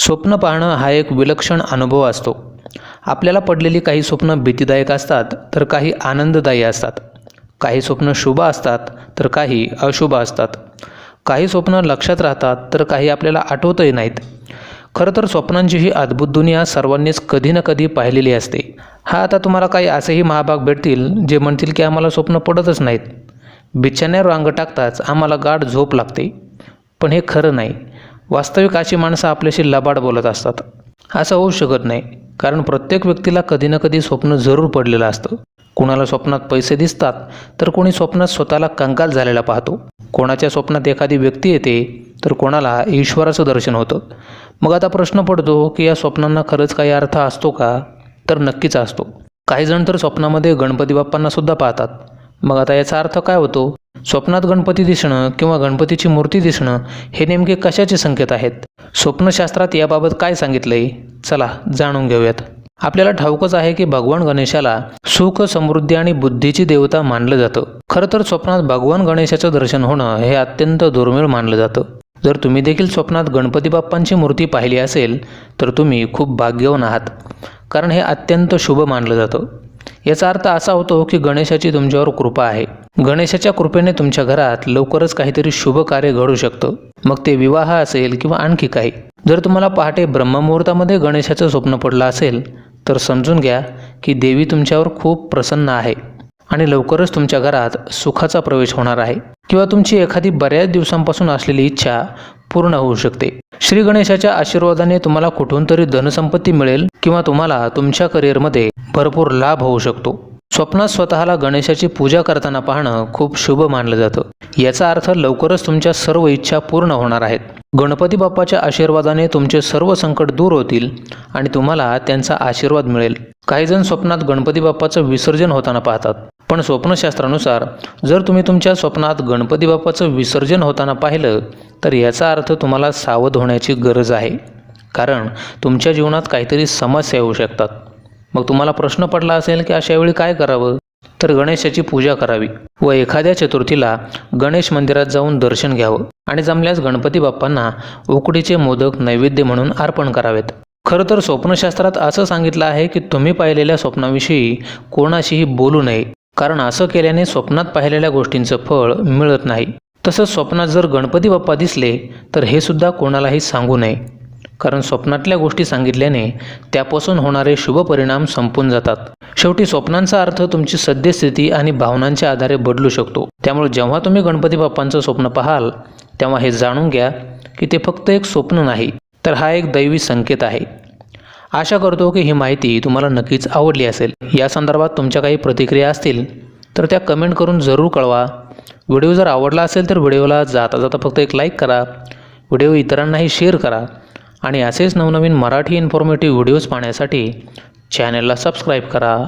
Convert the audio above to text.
स्वप्न पाहणं हा एक विलक्षण अनुभव असतो. आपल्याला पडलेली काही स्वप्न भीतीदायक असतात तर काही आनंददायी असतात. काही स्वप्न शुभ असतात तर काही अशुभ असतात. काही स्वप्न लक्षात राहतात तर काही आपल्याला आठवतही नाहीत. खरं तर स्वप्नांची ही अद्भुत दुनिया सर्वांनीच कधी ना कधी पाहिलेली असते. हा आता तुम्हाला काही असेही महाभाग भेटतील जे म्हणतील की आम्हाला स्वप्न पडतच नाहीत. बिछाण्यावर अंग टाकताच आम्हाला गाढ झोप लागते. पण हे खरं नाही. वास्तविक अशी माणसं आपल्याशी लबाड बोलत असतात. असं होऊ शकत नाही कारण प्रत्येक व्यक्तीला कधी ना कधी स्वप्न जरूर पडलेलं असतं. कुणाला स्वप्नात पैसे दिसतात तर कोणी स्वप्नात स्वतःला कंकाल झालेला पाहतो. कोणाच्या स्वप्नात एखादी व्यक्ती येते तर कोणाला ईश्वराचं दर्शन होतं. मग आता प्रश्न पडतो की या स्वप्नांना खरंच काही अर्थ असतो का? तर नक्कीच असतो. काही जण तर स्वप्नामध्ये गणपती बाप्पांना सुद्धा पाहतात. मग आता याचा अर्थ काय होतो? स्वप्नात गणपती दिसणं किंवा गणपतीची मूर्ती दिसणं हे नेमके कशाचे संकेत आहेत? स्वप्नशास्त्रात याबाबत काय सांगितलंय? चला जाणून घेऊयात. आपल्याला ठाऊकच आहे की भगवान गणेशाला सुख समृद्धी आणि बुद्धीची देवता मानलं जातं. खरं तर स्वप्नात भगवान गणेशाचं दर्शन होणं हे अत्यंत दुर्मिळ मानलं जातं. जर तुम्ही देखील स्वप्नात गणपती बाप्पांची मूर्ती पाहिली असेल तर तुम्ही खूप भाग्यवान आहात. कारण हे अत्यंत शुभ मानलं जातं. याचा अर्थ असा होतो की गणेशाची तुमच्यावर कृपा आहे. गणेशाच्या कृपेने तुमच्या घरात लवकरच काहीतरी शुभ कार्य घडू शकतं. मग ते विवाह असेल किंवा आणखी काही. जर तुम्हाला पहाटे ब्रह्ममुहूर्तामध्ये गणेशाचं स्वप्न पडलं असेल तर समजून घ्या की देवी तुमच्यावर खूप प्रसन्न आहे आणि लवकरच तुमच्या घरात सुखाचा प्रवेश होणार आहे किंवा तुमची एखादी बऱ्याच दिवसांपासून असलेली इच्छा पूर्ण होऊ शकते. श्री गणेशाच्या आशीर्वादाने तुम्हाला कुठून तरी धनसंपत्ती मिळेल किंवा तुम्हाला तुमच्या करिअरमध्ये भरपूर लाभ होऊ शकतो. स्वप्नात स्वतःला गणेशाची पूजा करताना पाहणं खूप शुभ मानलं जातं. याचा अर्थ लवकरच तुमच्या सर्व इच्छा पूर्ण होणार आहेत. गणपती बाप्पाच्या आशीर्वादाने तुमचे सर्व संकट दूर होतील आणि तुम्हाला त्यांचा आशीर्वाद मिळेल. काही जण स्वप्नात गणपती बाप्पाचं विसर्जन होताना पाहतात. पण स्वप्नशास्त्रानुसार जर तुम्ही तुमच्या स्वप्नात गणपती बाप्पाचं विसर्जन होताना पाहिलं तर याचा अर्थ तुम्हाला सावध होण्याची गरज आहे. कारण तुमच्या जीवनात काहीतरी समस्या येऊ शकतात. मग तुम्हाला प्रश्न पडला असेल की अशा वेळी काय करावं? तर गणेशाची पूजा करावी व एखाद्या चतुर्थीला गणेश मंदिरात जाऊन दर्शन घ्यावं आणि जमल्यास गणपती बाप्पांना उकडीचे मोदक नैवेद्य म्हणून अर्पण करावेत. खरं तर स्वप्नशास्त्रात असं सांगितलं आहे की तुम्ही पाहिलेल्या स्वप्नाविषयी कोणाशीही बोलू नये कारण असं केल्याने स्वप्नात पाहिलेल्या गोष्टींचं फळ मिळत नाही. तसंच स्वप्नात जर गणपती बाप्पा दिसले तर हे सुद्धा कोणालाही सांगू नये. कारण स्वप्नातल्या गोष्टी सांगितल्याने त्यापासून होणारे शुभ परिणाम संपून जातात. शेवटी स्वप्नांचा अर्थ तुमची सद्यस्थिती आणि भावनांच्या आधारे बदलू शकतो. त्यामुळे जेव्हा तुम्ही गणपती बाप्पांचं स्वप्न पाहाल तेव्हा हे जाणून घ्या की ते फक्त एक स्वप्न नाही तर हा एक दैवी संकेत आहे. आशा करतो की ही माहिती तुम्हाला नक्कीच आवडली असेल. या संदर्भात तुमच्या काही प्रतिक्रिया असतील तर त्या कमेंट करून जरूर कळवा. व्हिडिओ जर आवडला असेल तर व्हिडिओला जाता जाता फक्त एक लाईक करा. व्हिडिओ इतरांनाही शेअर करा. आणि असेच नवनवीन मराठी इन्फॉर्मेटिव्ह व्हिडिओज पाहण्यासाठी चॅनलला सबस्क्राईब करा.